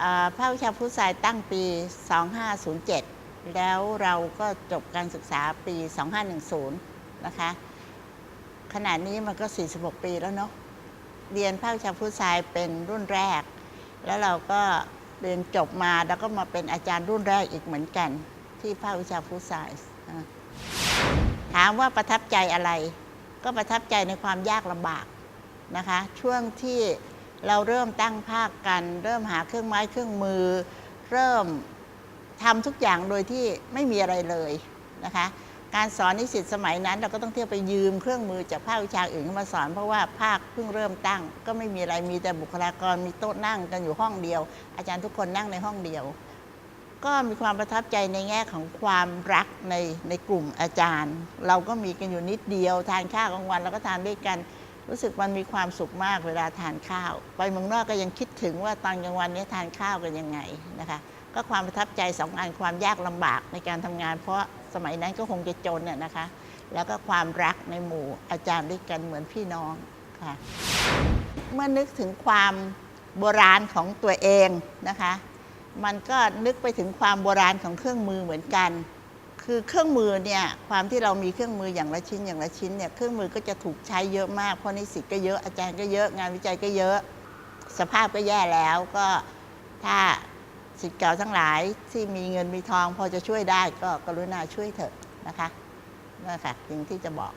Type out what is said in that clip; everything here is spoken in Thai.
อ่าภาควิชาพุทธศาสตร์ตั้งปี 2507 แล้วเราก็จบการศึกษาปี 2510 นะคะ ขณะนี้มันก็ 46 ปีแล้วเนาะ เรียนภาควิชาพุทธศาสตร์เป็นรุ่นแรก แล้วเราก็เรียนจบมาแล้วก็มาเป็นอาจารย์รุ่นแรกอีกเหมือนกัน ที่ภาควิชาพุทธศาสตร์ถามว่าประทับใจอะไร ก็ประทับใจในความยากลำบาก นะคะ ช่วงที่เราเริ่มตั้งภาคกัน เริ่มหาเครื่องไม้เครื่องมือ เริ่มทำทุกอย่างโดยที่ไม่มีอะไรเลยนะคะ การสอนนิสิตสมัยนั้น เราก็ต้องเที่ยวไปยืมเครื่องมือจากภาควิชาอื่นมาสอน เพราะว่าภาคเพิ่งเริ่มตั้ง ก็ไม่มีอะไรมีแต่บุคลากรมีโต๊ะนั่งกันอยู่ห้องเดียว อาจารย์ทุกคนนั่งในห้องเดียว ก็มีความประทับใจในแง่ของความรักในในกลุ่มอาจารย์ เราก็มีกันอยู่นิดเดียวทานข้าวกลางวันเราก็ทานด้วยกัน รู้สึกมันมีความสุขมากเวลาทานข้าว ไปเมืองนอกก็ยังคิดถึงว่าตอนกลางวันนี้ทานข้าวกันยังไงนะคะก็ความประทับใจสองอันความยากลำบากในการทำงาน เพราะสมัยนั้นก็คงจะจนน่ะนะคะ แล้วก็ความรักในหมู่อาจารย์ด้วยกันเหมือนพี่น้องค่ะเมื่อนึกถึงความโบราณของตัวเองนะคะ มันก็นึกไปถึงความโบราณของเครื่องมือเหมือนกัน คือเครื่องมือเนี่ยความที่เรามีเครื่องมืออย่างละชิ้นอย่างละชิ้นเนี่ยเครื่องมือก็จะถูกใช้เยอะมากเพราะนิสิตก็เยอะอาจารย์ก็เยอะงานวิจัยก็เยอะ สภาพก็แย่แล้วก็ถ้าสิทธิ์เก่าทั้งหลายที่มีเงินมีทองพอจะช่วยได้ก็กรุณาช่วยเถอะนะคะนั่นค่ะสิ่งที่จะบอก